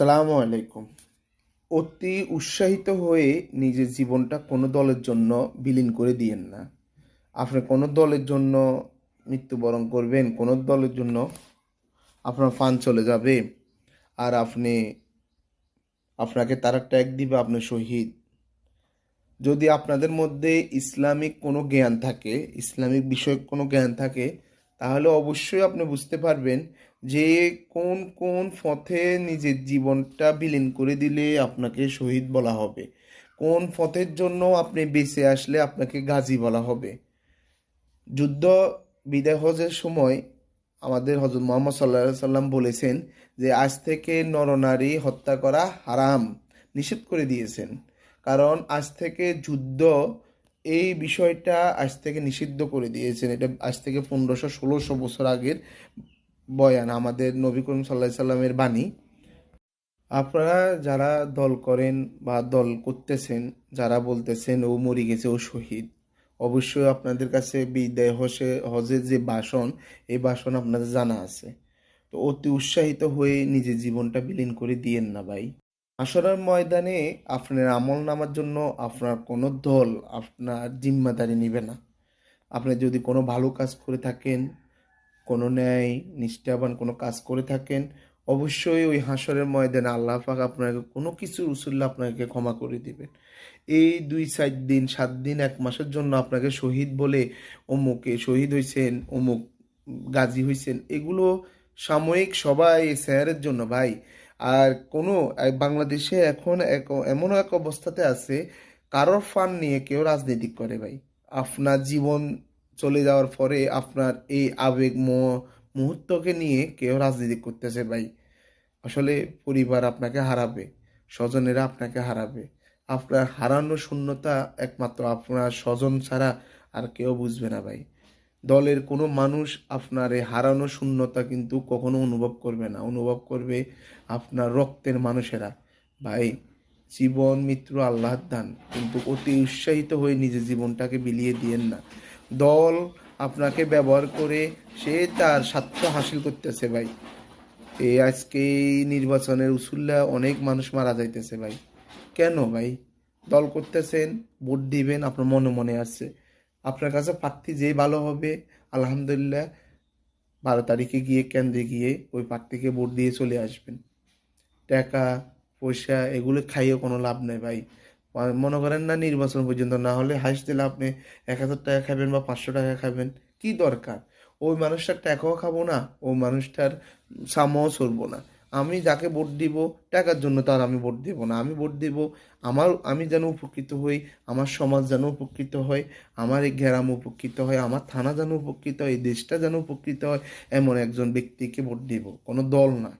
আসসালামু আলাইকুম। অতি উৎসাহিত হয়ে নিজের জীবনটা কোনো দলের জন্য বিলীন করে দিয়েন না। আপনি কোনো দলের জন্য মৃত্যুবরণ করবেন, কোনো দলের জন্য আপনার ফান চলে যাবে। আর আপনি, আপনাকে তারা ট্যাগ দিবে আপনি শহীদ। যদি আপনাদের মধ্যে ইসলামিক কোনো জ্ঞান থাকে, ইসলামিক বিষয়ক কোনো জ্ঞান থাকে, তাহলে অবশ্যই আপনি বুঝতে পারবেন যে কোন কোন পথে নিজের জীবনটা বিলীন করে দিলে আপনাকে শহীদ বলা হবে? কোন পথের জন্য আপনি বেঁচে আসলে আপনাকে গাজী বলা হবে? যুদ্ধ বিদায় হজের সময় আমাদের হজরত মোহাম্মদ সাল্লাহ সাল্লাম বলেছেন যে, আজ থেকে নরনারী হত্যা করা হারাম। নিষেধ করে দিয়েছেন। কারণ আজ থেকে যুদ্ধ এই বিষয়টা আজ থেকে নিষিদ্ধ করে দিয়েছেন। এটা আজ থেকে পনেরোশো, ষোলোশো বছর আগের বয়ান, আমাদের নবী করিম সাল্লাহ সাল্লামের বাণী। আপনারা যারা দল করেন বা দল করতেছেন, যারা বলতেছেন, ও মরে গেছে, ও শহীদ, অবশ্যই আপনাদের কাছে বিদায় হসে হজের যে বাসন, এই বাসন আপনাদের জানা আছে। তো অতি উৎসাহিত হয়ে নিজের জীবনটা বিলীন করে দিয়েন না ভাই। আসরের ময়দানে আপনার আমল নামার জন্য আপনার কোনো দল আপনার জিম্মাদারি নেবে না। আপনি যদি কোনো ভালো কাজ করে থাকেন কোনো ন্যায়, নিষ্ঠাবান কোনো কাজ করে থাকেন, অবশ্যই ওই হাসরের ময়দানে আল্লাহ পাক আপনাকে কোনো কিছুর উসুল্লা আপনাকে ক্ষমা করে দিবেন। এই দুই চার দিন, সাত দিন, এক মাসের জন্য আপনাকে শহীদ বলে অমুকে শহীদ হয়েছেন অমুক গাজী হয়েছেন এগুলো সাময়িক সবাই স্যারের জন্য ভাই। আর কোনো বাংলাদেশে এখন এক, এমনও এক অবস্থাতে আছে কারোর ফান নিয়ে কেউ রাজনীতি করে ভাই। আপনার জীবন চলে যাওয়ার পরে আপনার এই আবেগ মুহূর্তকে নিয়ে কেউ রাজনীতি করতেছে ভাই। আসলে পরিবার আপনাকে হারাবে, স্বজনেরা আপনাকে হারাবে। আপনার হারানো শূন্যতা একমাত্র আপনার স্বজন ছাড়া আর কেউ বুঝবে না ভাই। দলের কোনো মানুষ আপনার এই হারানো শূন্যতা কিন্তু কখনো অনুভব করবে না। অনুভব করবে আপনার রক্তের মানুষেরা। ভাই, জীবন মিত্র আল্লাহর দান। কিন্তু অতি উৎসাহিত হয়ে নিজের জীবনটাকে বিলিয়ে দিয়েন না। দল আপনাকে ব্যবহার করে সে তার স্বার্থ হাসিল করতেছে ভাই। এই আজকে নির্বাচনের উসুল্লা অনেক মানুষ মারা যাইতেছে ভাই। কেন ভাই? দল করতেছেন, ভোট দিবেন, আপনার মনে মনে আসছে আপনার কাছে প্রার্থী যেই ভালো হবে, আলহামদুলিল্লাহ, বারো তারিখে গিয়ে কেন্দ্রে গিয়ে ওই প্রার্থীকে ভোট দিয়ে চলে আসবেন। টাকা, পয়সা, এগুলো খাইয়ে কোনো লাভ নেই ভাই। মনে করেন না নির্বাচন পর্যন্ত, না হলে হাইস দিলে আপনি এক হাজার টাকা খাবেন বা পাঁচশো টাকা খাবেন কি দরকার? ওই মানুষটার টাকাও খাব না, ওই মানুষটার সামও চলবো না। আমি যাকে ভোট দিব, টাকার জন্য তার আমি ভোট দেব না। আমি ভোট দেব, আমার, আমি যেন উপকৃত হই, আমার সমাজ যেন উপকৃত হয়, আমার এই গ্রাম উপকৃত হয়, আমার থানা যেন উপকৃত হয়, এই দেশটা যেন উপকৃত হয়, এমন একজন ব্যক্তিকে ভোট দিব। কোনো দল না।